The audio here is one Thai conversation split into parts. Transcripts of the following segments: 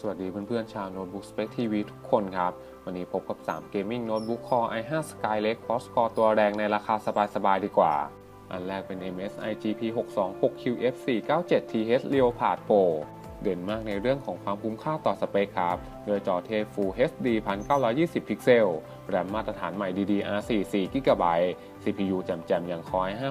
สวัสดีเพื่อนๆชาวโน้ตบุ๊ก Spec TV ทุกคนครับ วันนี้พบกับ 3 Gaming Notebook Core i5 Skylake Cross Core ตัวแรงในราคาสบายๆดีกว่า อันแรกเป็น MSI GP 626 QF 497 TH Leopard Pro เด่นมากในเรื่องของความคุ้มค่าต่อสเปคครับ โดยจอเท Full HD 1920 พิกเซล แรมมาตรฐานใหม่ DDR4 4 GB CPU แจ่มๆอย่าง Core i5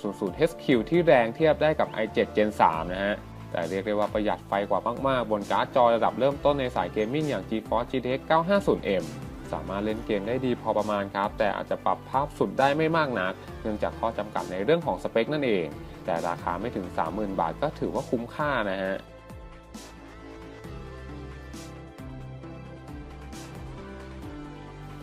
6300 HQ ที่แรงเทียบได้กับ i7 Gen 3 นะฮะ แต่เรียกได้ว่าประหยัดไฟกว่ามาก ๆ บนการ์ดจอระดับเริ่มต้นในสายเกมมิ่งอย่าง GeForce GTX 950M สามารถเล่นเกมได้ดีพอประมาณครับ แต่อาจจะปรับภาพสุดได้ไม่มากนัก เนื่องจากข้อจำกัดในเรื่องของสเปคนั่นเอง แต่ราคาไม่ถึง 30,000 บาทก็ถือว่าคุ้มค่านะฮะ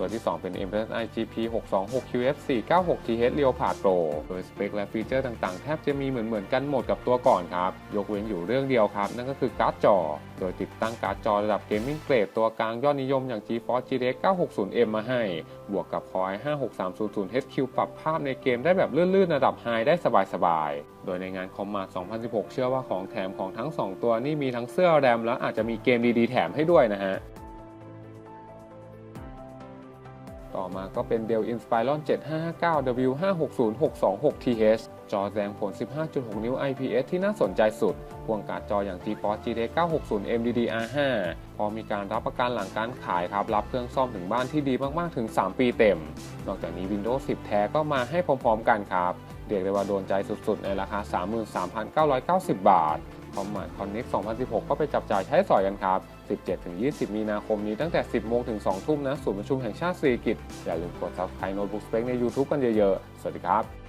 ตัวที่ 2 เป็น MSI GP 626 QF 496 TH Leopard Pro โดยสเปคและฟีเจอร์ต่างๆ แทบจะมีเหมือนๆกันหมดกับตัวก่อนครับ ยกเว้นอยู่เรื่องเดียวครับ นั่นก็คือการ์ดจอ โดยติดตั้งการ์ดจอระดับเกมมิ่งเกรดตัวกลางยอดนิยมอย่าง GeForce GTX 960M มาให้ บวกกับ Core i5 6300 HQ ปรับภาพในเกมได้แบบลื่นๆ ระดับไฮได้สบายๆ โดยในงานคอมมา2016 เชื่อว่าของแถมของทั้ง 2 ตัวนี่มีทั้งเสื้อแรมและอาจจะมีเกมดีๆ แถมให้ด้วยนะฮะ ต่อมาก็เป็น Dell Inspiron 7559 W560626TH จอแสดงผล 15.6 นิ้ว IPS ที่น่าสนใจสุด พ่วงการ์ดจออย่าง GeForce GTX 960 MDDR5 พอมีการรับประกันหลังการขายครับ รับเครื่องซ่อมถึงบ้านที่ดีมากๆ ถึง 3 ปีเต็ม นอกจากนี้ Windows 10 แท้ก็มาให้พร้อมๆกันครับ เรียกได้ว่าโดนใจสุดๆ ในราคา 33,990 บาท คอมมาดคอนเน็ก2016 ก็ไปจับจ่ายใช้สอยกันครับ 17-20 มีนาคมนี้ตั้งแต่ 10 โมงถึง 2 ทุ่มนะ ศูนย์ประชุมแห่งชาติสิริกิติ์อย่าลืมกด subscribe Notebook Spec ใน YouTube กันเยอะๆ สวัสดีครับ